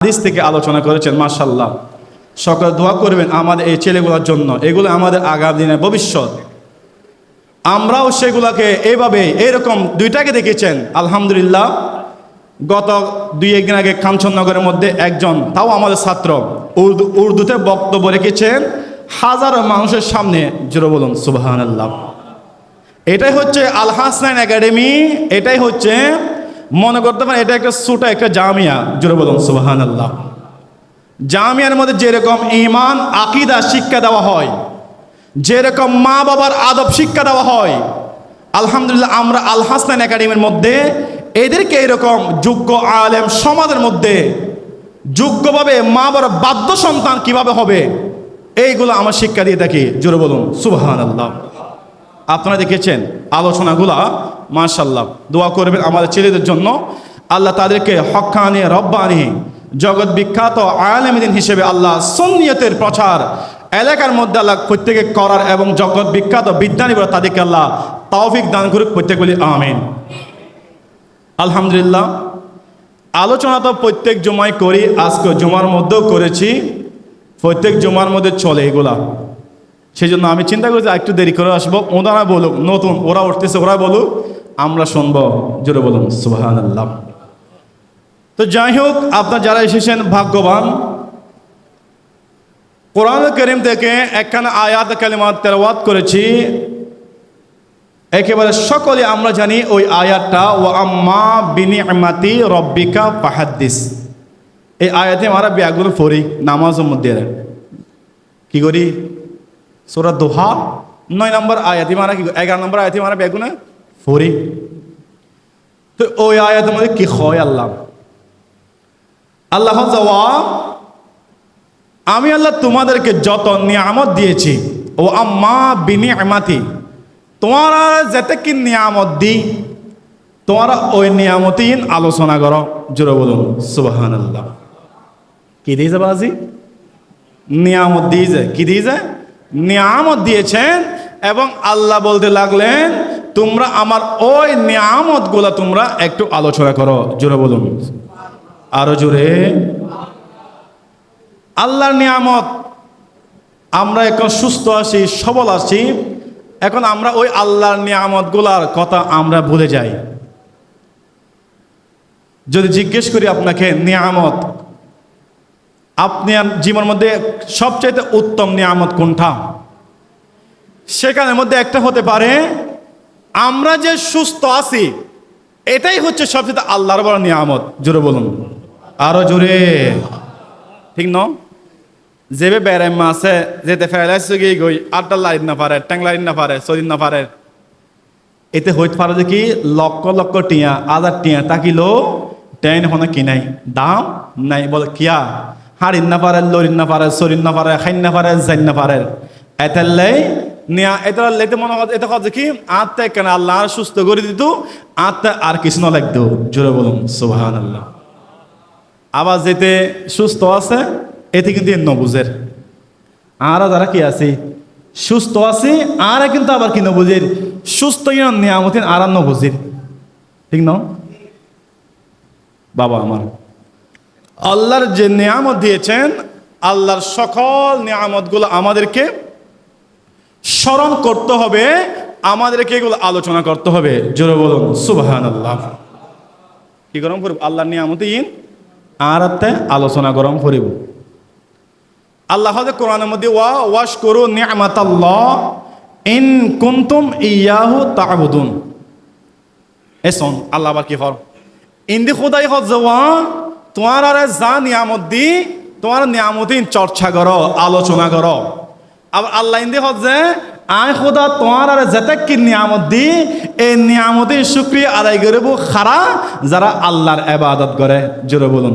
হাদিস থেকে আলোচনা করেছেন মার্শাল্লাহ সকলে দোয়া করবেন আমাদের এই ছেলেগুলোর জন্য। এগুলো আমাদের আগামী দিনের ভবিষ্যৎ। আমরাও সেগুলোকে এইভাবে এরকম দুইটাকে দেখেছেন। আলহামদুলিল্লাহ, গত দুই একদিন আগে কাঞ্চননগরের মধ্যে একজন, তাও আমাদের ছাত্র, উর্দু, উর্দুতে বক্তব্য রেখেছেন। হাজারো মানুষের সামনে জোরে বলুন আল্লাহ এটাই হচ্ছে আল হাসনাইন একাডেমি, এটাই হচ্ছে মনে করতে পারেন এটা একটা ছোট একটা জামিয়া। জোরে বলুন সুবাহান আল্লাহ জামিয়ার মধ্যে যেরকম ইমান আকিদা, শিক্ষা দেওয়া হয়, যেরকম মা বাবার আদব শিক্ষা দেওয়া হয়, আলহামদুলিল্লাহ আমরা আল হাসনাইন একাডেমির মধ্যে এদেরকে এরকম যোগ্য আলেম সমাজের মধ্যে যোগ্যভাবে মা বাবার বাদ্য সন্তান কীভাবে হবে, এইগুলো আমার শিক্ষা দিয়ে থাকি। জোরে বলুন সুবাহান আল্লাহ আপনারা দেখেছেন আলোচনাগুলা মার্শাল্লাহ দোয়া করবেন আমাদের ছেলেদের জন্য। আল্লাহ তাদেরকে হক্কানি রব্বানি, জগৎ বিখ্যাত আয়ালমিদিন হিসেবে আল্লাহ সন্নিয়তের প্রচার এলাকার মধ্যে আল্লাহ প্রত্যেকে করার এবং জগৎ বিখ্যাত বিজ্ঞানী বলে তাদেরকে আল্লাহ তৌফিক দান করুক প্রত্যেক বলি আমিন। আলহামদুলিল্লাহ, আলোচনা তো প্রত্যেক জমায় করি, আজকে জমার মধ্যেও করেছি। প্রত্যেক জমার মধ্যে চলে এগুলা। সেই জন্য আমি চিন্তা করেছি একটু দেরি করে আসব। ওনারা বলুক, নতুন, ওরা উঠতেছে, ওরা বলুক, আমরা শুনব। জোরে বলুন সুবাহান আল্লাহ তো যাই হোক, আপনার যারা এসেছেন, ভাগ্যবান। কোরআন করিম থেকে একখানা আয়াত কালিমাত তেলাওয়াত করেছি। একেবারে সকলে আমরা জানি ওই আয়াতটা ও আম্মা বিনি আমাতি রব্বিকা ফাহাদ্দিস। এই আয়াতে আমরা ব্যাগুলো ফরি নামাজের মধ্যে কি করি? সোরা দোহা নয় নম্বর আয়াতি মারা কি এগারো নম্বর আয়াতি মারা বেগুনে ফরি তো ওই আয়াতের মধ্যে কি হয় আল্লাহ আল্লাহ আমি আল্লাহ তোমাদেরকে যত নিয়ামত দিয়েছি ও আম্মা বিনি আমাতি তোমারা যেতে কি নিয়ামত দি তোমারা ওই নিয়ামতিন আলোচনা করো জোরে বলুন সুবাহান আল্লাহ কি দিয়েছে বাজি নিয়ামত দিয়েছে কি দিয়ে দিয়েছে নিয়ামত দিয়েছেন এবং আল্লাহ বলতে লাগলেন, তোমরা আমার ওই নিয়ামতগুলো তোমরা একটু আলোচনা করো। জোরে বলুন। আরও জোরে। আল্লাহর নিয়ামত, আমরা এখন সুস্থ আছি, সবল আছি। এখন আমরা ওই আল্লাহর নিয়ামতগুলার কথা আমরা ভুলে যাই। যদি জিজ্ঞেস করি আপনাকে, নিয়ামত আপনার জীবনের মধ্যে সবচাইতে উত্তম নিয়ামত কোনটা? সেখানের মধ্যে একটা হতে পারে, আমরা যে সুস্থ আছি, এটাই হচ্ছে সবচেয়ে আল্লাহর বড় নিয়ামত। জোরে বলুন। আরও জোরে। ঠিক ন? যেবে বেড়াই মাসে যেতে ফেলাইছে গিয়ে গই আটটা লাইন না পারে, ট্যাং লাইন না পারে সদিন না পারে। এতে হইতে পারে যে কি? লক্ষ লক্ষ টিয়া হাজার টিয়া, তাকিলো, ট্যান হনে কি নাই, দাম নাই, বলে কিয়া? হারিন না পারে লরিন না পারে সরিন না পারে খাইন না পারে জাইন না পারে এতাল্লাই নিয়া লেতে মনে হয় এটা কথা কি? আত্মা কেন আল্লাহ সুস্থ করে দিত আত্মা আর কিছু না লাগতো। জোরে বলুন সুবহান আল্লাহ আবার যেতে সুস্থ আছে, এতে কিন্তু এর নবুজের। আর যারা কি আছে? সুস্থ আছে, আর কিন্তু আবার কি নবুজের? সুস্থ নিয়ামতিন আর নবুজের। ঠিক না? বাবা আমার। আল্লাহর যে নিয়ামত দিয়েছেন, আল্লাহর সকল নিয়ামতগুলো আমাদেরকে স্মরণ করতে হবে, আমাদেরকে এগুলো আলোচনা করতে হবে। জোরে বলুন সুবহান আল্লাহ কি গরম করব? আল্লাহর নিয়ামতিন আর আত্মে আলোচনা গরম করিব। আল্লাহ কোরআনের মধ্যে ওয়া, ওয়াশ করু নিয়ামাত আল্লাহ ইন কুন্তুম ইয়াহু তাবুদুন। এসন আল্লাহ আবার কি হর ইন্দি খুদাই হজ যাওয়া তোমার আর যা নিয়ামত দি, তোমার নিয়ামতিন চর্চা করো, আলোচনা করো। আবার আল্লাহ ইন্দি যে, আয় খোদা, তোমার আর যেতে কি নিয়ামত দি, এই নিয়ামতিন সুক্রিয়া আদায় করব খারা যারা আল্লাহর এবাদত করে। জোরে বলুন।